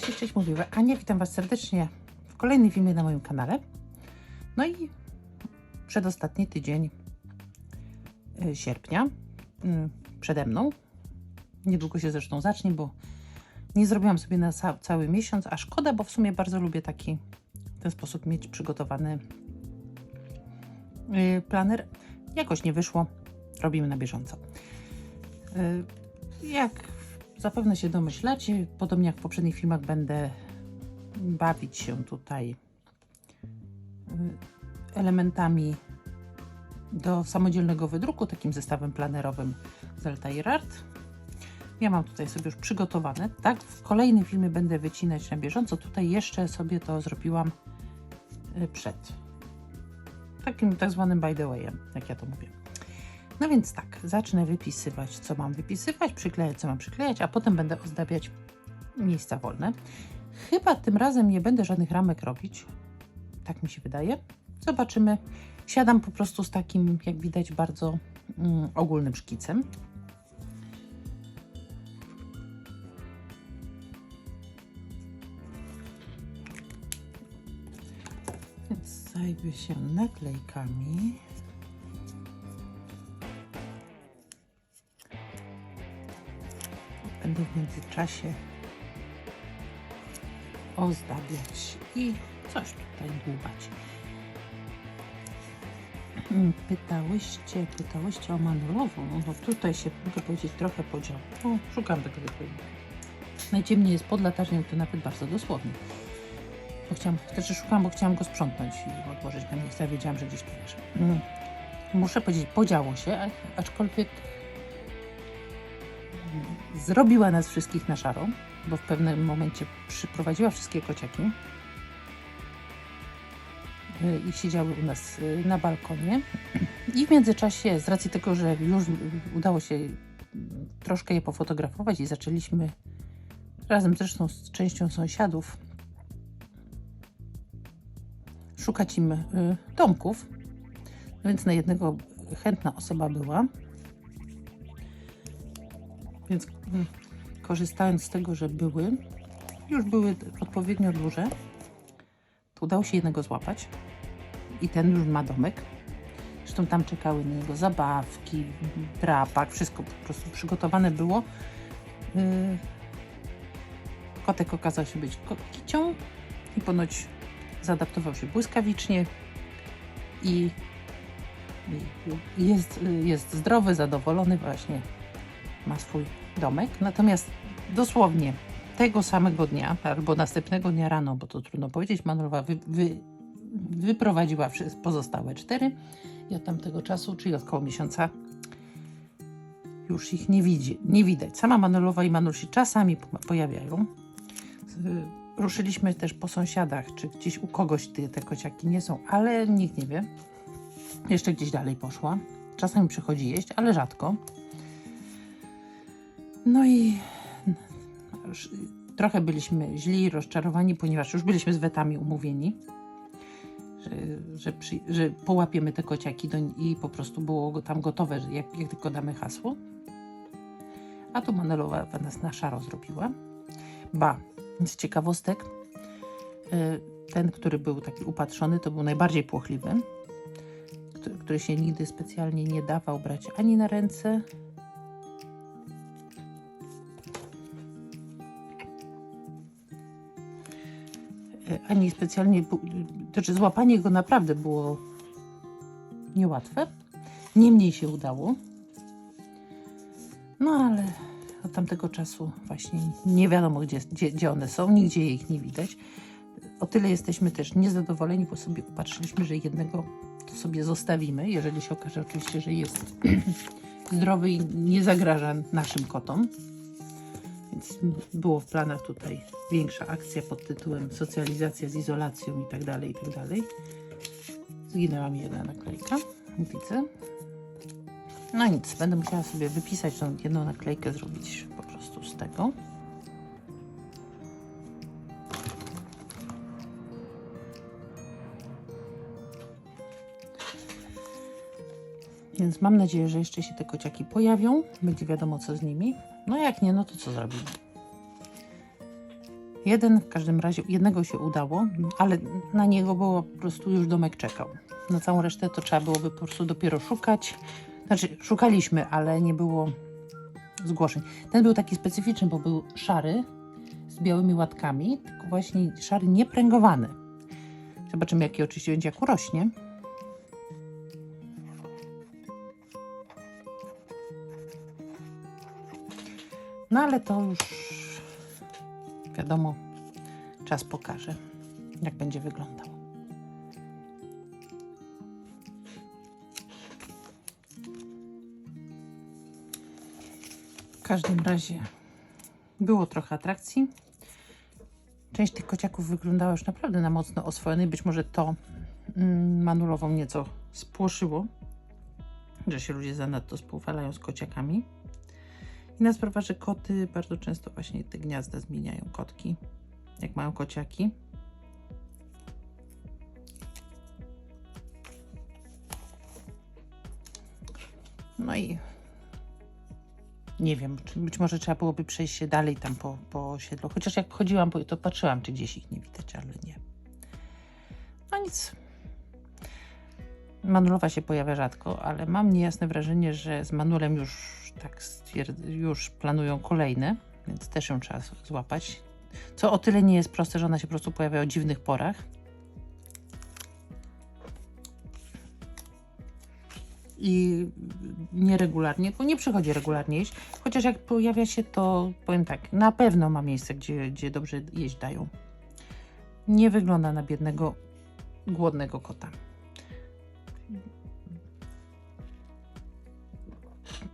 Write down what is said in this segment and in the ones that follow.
Cześć, cześć, mówię Ania, witam Was serdecznie w kolejnym filmie na moim kanale. No i przedostatni tydzień y, sierpnia y, przede mną. Niedługo się zresztą zacznie, bo nie zrobiłam sobie na ca cały miesiąc, a szkoda, bo w sumie bardzo lubię taki w ten sposób mieć przygotowany y, planer. Jakoś nie wyszło, robimy na bieżąco. Y, Jak zapewne się domyślacie, podobnie jak w poprzednich filmach, będę bawić się tutaj y, elementami do samodzielnego wydruku, takim zestawem planerowym z Altair Art. Ja mam tutaj sobie już przygotowane, tak? W kolejnym filmie będę wycinać na bieżąco. Tutaj jeszcze sobie to zrobiłam y, przed. Takim tak zwanym by the wayem, jak ja to mówię. No więc tak, zacznę wypisywać, co mam wypisywać, przyklejać, co mam przyklejać, a potem będę ozdabiać miejsca wolne. Chyba tym razem nie będę żadnych ramek robić. Tak mi się wydaje. Zobaczymy. Siadam po prostu z takim, jak widać, bardzo mm, ogólnym szkicem. Więc zajmę się naklejkami. Będę w międzyczasie ozdabiać i coś tutaj dłubać. Pytałyście, pytałyście o manulową, no tutaj się, mogę powiedzieć, trochę podział. O, szukam tego wypowiedzi. Najciemniej jest pod latarnią, to nawet bardzo dosłownie. Bo chciałam, znaczy szukam, bo chciałam go sprzątnąć i odłożyć na miejsce, wiedziałam, że gdzieś tu leży. Mm. Muszę powiedzieć, podziało się, aczkolwiek zrobiła nas wszystkich na szaro, bo w pewnym momencie przyprowadziła wszystkie kociaki y, i siedziały u nas y, na balkonie. I w międzyczasie, z racji tego, że już udało się troszkę je pofotografować i zaczęliśmy razem zresztą z częścią sąsiadów szukać im y, domków, no więc na jednego chętna osoba była. Więc mm, korzystając z tego, że były, już były odpowiednio duże, to udało się jednego złapać. I ten już ma domek. Zresztą tam czekały na niego zabawki, drapak, wszystko po prostu przygotowane było. Yy, Kotek okazał się być kicią i ponoć zaadaptował się błyskawicznie i jest, jest zdrowy, zadowolony właśnie ma swój domek. Natomiast dosłownie tego samego dnia, albo następnego dnia rano, bo to trudno powiedzieć, Manolowa wy, wy, wyprowadziła pozostałe cztery i od tamtego czasu, czyli od koło miesiąca, już ich nie, widzi, nie widać. Sama Manolowa i Manul się czasami po- pojawiają. Z- Ruszyliśmy też po sąsiadach, czy gdzieś u kogoś te, te kociaki nie są, ale nikt nie wie. Jeszcze gdzieś dalej poszła. Czasami przychodzi jeść, ale rzadko. No i trochę byliśmy źli, rozczarowani, ponieważ już byliśmy z wetami umówieni, że, że, przy, że połapiemy te kociaki do, i po prostu było tam gotowe, jak, jak tylko damy hasło. A tu Manelowa nas na szaro zrobiła. Ba, z ciekawostek, y, ten, który był taki upatrzony, to był najbardziej płochliwy, który, który się nigdy specjalnie nie dawał brać ani na ręce, ani specjalnie, znaczy złapanie go naprawdę było niełatwe. Niemniej się udało. No ale od tamtego czasu właśnie nie wiadomo, gdzie, gdzie, gdzie one są, nigdzie ich nie widać. O tyle jesteśmy też niezadowoleni, bo sobie patrzyliśmy, że jednego to sobie zostawimy, jeżeli się okaże oczywiście, że jest zdrowy i nie zagraża naszym kotom. Było w planach tutaj większa akcja pod tytułem socjalizacja z izolacją i tak dalej, i tak dalej. Zginęła mi jedna naklejka, widzę. No nic, będę musiała sobie wypisać tą jedną naklejkę, zrobić po prostu z tego. Więc mam nadzieję, że jeszcze się te kociaki pojawią. Będzie wiadomo, co z nimi. No jak nie, no to co zrobimy? Jeden w każdym razie, jednego się udało, ale na niego było po prostu już domek czekał. Na całą resztę to trzeba byłoby po prostu dopiero szukać. Znaczy, szukaliśmy, ale nie było zgłoszeń. Ten był taki specyficzny, bo był szary z białymi łatkami, tylko właśnie szary niepręgowany. Zobaczymy, jaki oczywiście będzie, jak urośnie. No ale to już wiadomo, czas pokaże, jak będzie wyglądał. W każdym razie było trochę atrakcji. Część tych kociaków wyglądała już naprawdę na mocno oswojony. Być może to mm, manulową nieco spłoszyło, że się ludzie zanadto spółwalają z kociakami. Inna sprawa, że koty bardzo często właśnie te gniazda zmieniają kotki, jak mają kociaki. No i nie wiem, czy być może trzeba byłoby przejść się dalej tam po, po osiedlu. Chociaż jak chodziłam, to patrzyłam, czy gdzieś ich nie widać, ale nie. No nic. Manulowa się pojawia rzadko, ale mam niejasne wrażenie, że z Manulem już tak już planują kolejne, więc też ją trzeba złapać. Co o tyle nie jest proste, że ona się po prostu pojawia o dziwnych porach. I nieregularnie, bo nie przychodzi regularnie jeść. Chociaż jak pojawia się, to powiem tak, na pewno ma miejsce, gdzie, gdzie dobrze jeść dają. Nie wygląda na biednego, głodnego kota.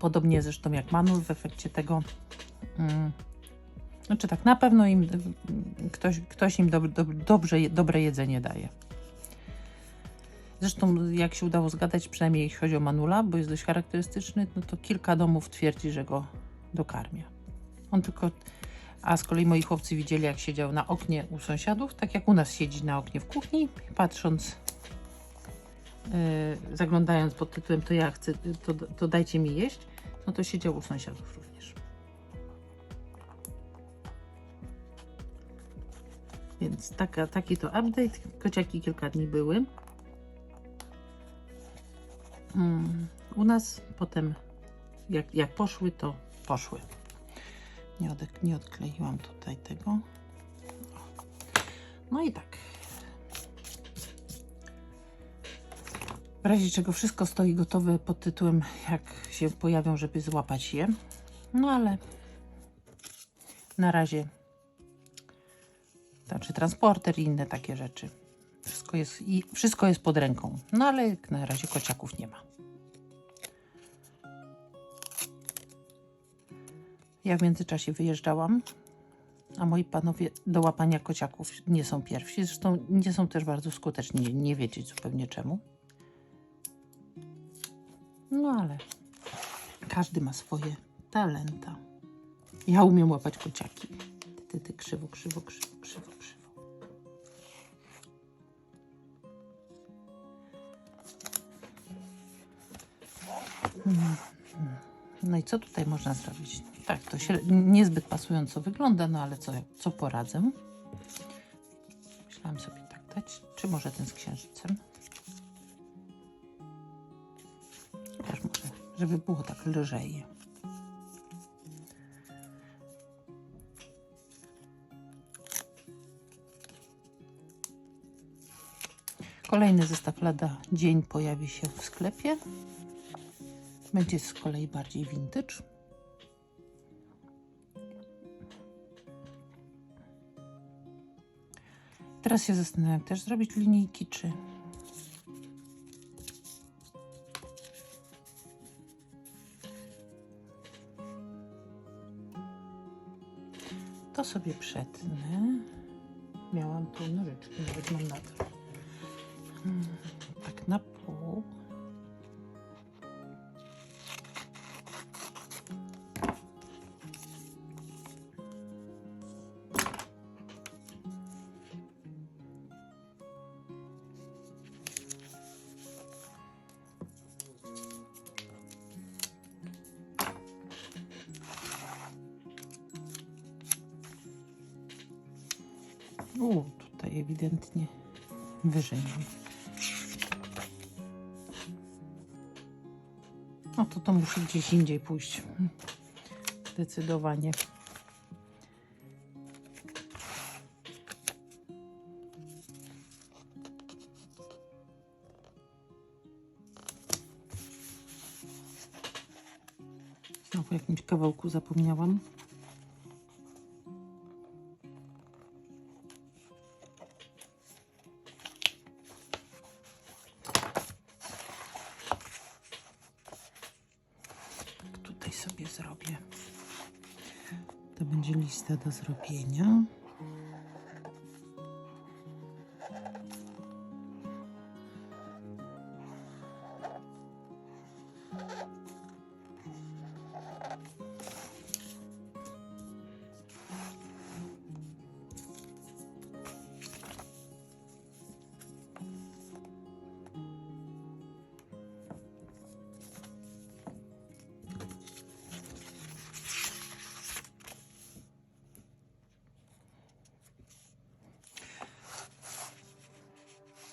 Podobnie zresztą jak Manul w efekcie tego. Mm, znaczy tak, na pewno im ktoś, ktoś im dob, dob, dobrze, dobre jedzenie daje. Zresztą jak się udało zgadać, przynajmniej jeśli chodzi o Manula, bo jest dość charakterystyczny, no to kilka domów twierdzi, że go dokarmia. On tylko... A z kolei moi chłopcy widzieli, jak siedział na oknie u sąsiadów, tak jak u nas siedzi na oknie w kuchni, patrząc yy, zaglądając pod tytułem to ja chcę, to, to dajcie mi jeść, no to siedział u sąsiadów również. Więc taka, taki to update. Kociaki kilka dni były. Mm, u nas potem jak, jak poszły, to poszły. Nie, odek- nie odkleiłam tutaj tego. No i tak. W razie czego wszystko stoi gotowe pod tytułem, jak się pojawią, żeby złapać je. No ale na razie, znaczy transporter i inne takie rzeczy. Wszystko jest, i wszystko jest pod ręką. No ale na razie kociaków nie ma. Ja w międzyczasie wyjeżdżałam, a moi panowie do łapania kociaków nie są pierwsi. Zresztą nie są też bardzo skuteczni, nie, nie wiedzieć zupełnie czemu. No ale każdy ma swoje talenta. Ja umiem łapać kociaki. Ty, ty, ty, krzywo, krzywo, krzywo, krzywo, krzywo. Mm, mm. No i co tutaj można zrobić? Tak, to się niezbyt pasująco wygląda, no ale co, co poradzę? Myślałam sobie tak dać, czy może ten z księżycem? Żeby było tak lżej. Kolejny zestaw lada dzień pojawi się w sklepie. Będzie z kolei bardziej vintage. Teraz się zastanawiam, też zrobić linijki, czy... To sobie przetnę. Miałam tu nożyczki, nawet mam na to. Hmm, U, tutaj ewidentnie wyżej. No to to musi gdzieś indziej pójść. Zdecydowanie. Znowu jakimś kawałku zapomniałam. Zrobię. To będzie lista do zrobienia.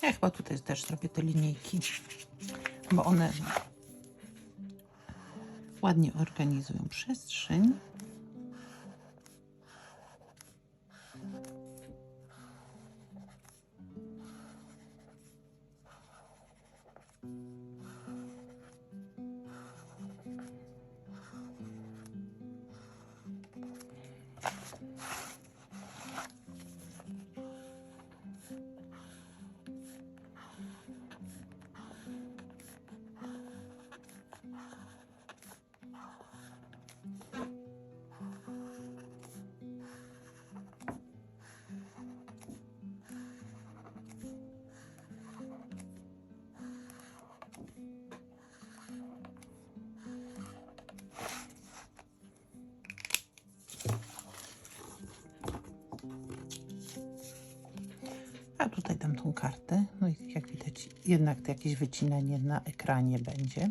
Ja chyba tutaj też zrobię te linijki, bo one ładnie organizują przestrzeń. A tutaj dam tą kartę. No i jak widać, jednak jakieś wycinanie na ekranie będzie.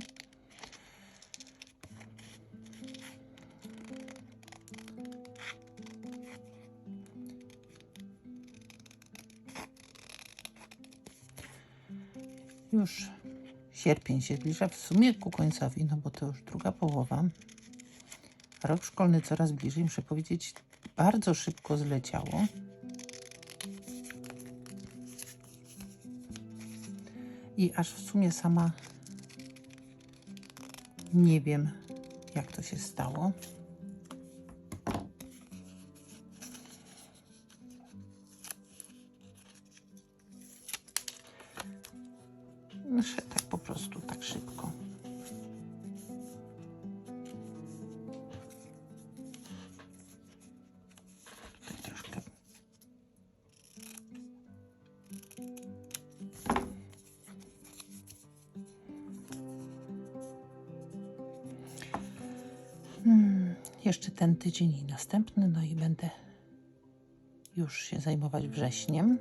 Już sierpień się zbliża w sumie ku końcowi, no bo to już druga połowa. Rok szkolny coraz bliżej, muszę powiedzieć, bardzo szybko zleciało. I aż w sumie sama nie wiem, jak to się stało. No i będę już się zajmować wrześniem.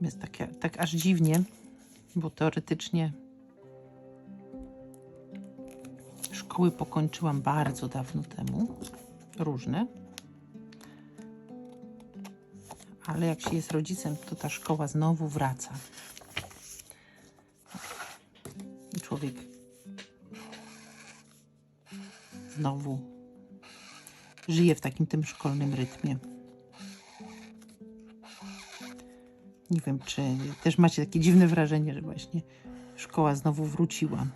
Jest takie, tak aż dziwnie, bo teoretycznie szkoły pokończyłam bardzo dawno temu, różne. Ale jak się jest rodzicem, to ta szkoła znowu wraca. Znowu żyje w takim tym szkolnym rytmie. Nie wiem, czy też macie takie dziwne wrażenie, że właśnie szkoła znowu wróciła.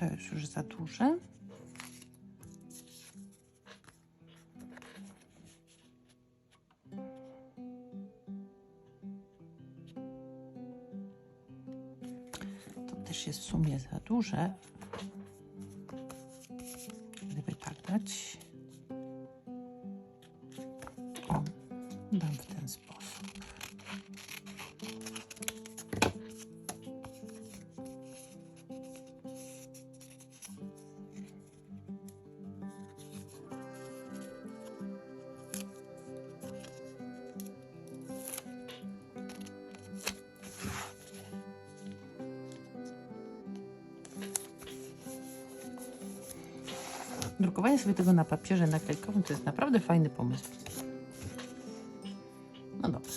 To jest już za duże. To też jest w sumie za duże. Drukowanie sobie tego na papierze naklejkowym to jest naprawdę fajny pomysł. No dobrze.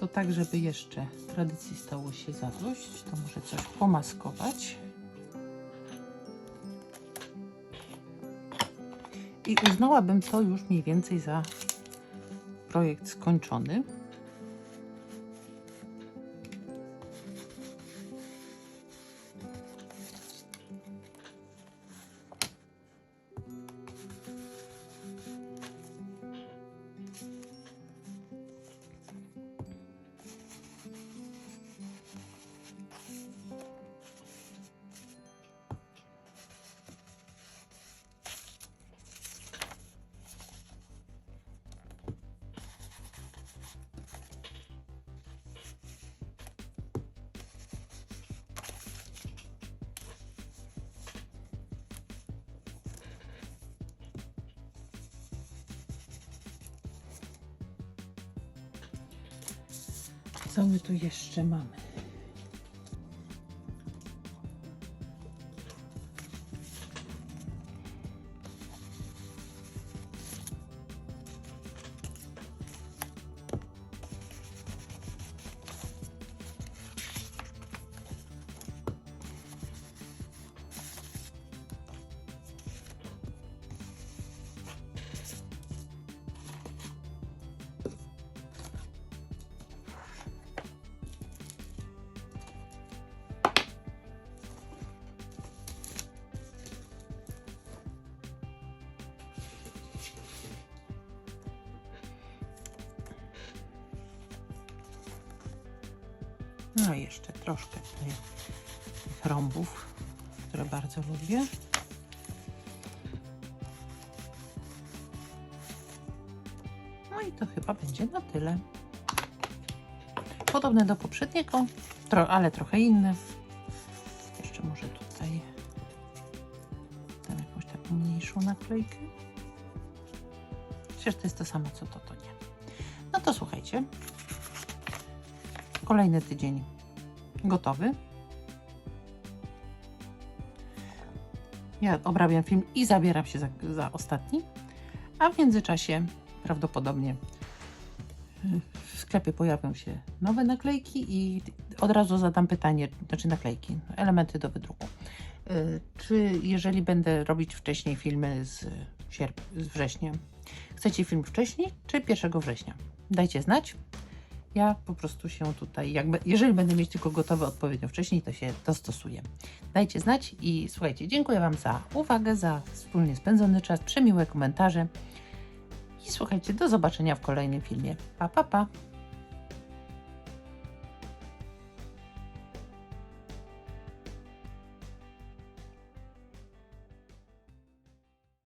To tak, żeby jeszcze tradycji stało się zadość, to może coś pomaskować. I uznałabym to już mniej więcej za projekt skończony. Co my tu jeszcze mamy? No i jeszcze troszkę tych rąbów, które bardzo lubię. No i to chyba będzie na tyle. Podobne do poprzedniego, tro, ale trochę inne. Jeszcze może tutaj dam jakąś taką mniejszą naklejkę. Przecież to jest to samo co to, to nie. No to słuchajcie. Kolejny tydzień gotowy. Ja obrabiam film i zabieram się za, za ostatni, a w międzyczasie prawdopodobnie w sklepie pojawią się nowe naklejki i od razu zadam pytanie, znaczy naklejki, elementy do wydruku. Y, Czy jeżeli będę robić wcześniej filmy z, sierp- z września, chcecie film wcześniej czy 1 września? Dajcie znać. Ja po prostu się tutaj, jakby, jeżeli będę mieć tylko gotowe odpowiednio wcześniej, to się dostosuję. Dajcie znać i słuchajcie, dziękuję Wam za uwagę, za wspólnie spędzony czas, przemiłe komentarze i słuchajcie, do zobaczenia w kolejnym filmie. Pa, pa, pa!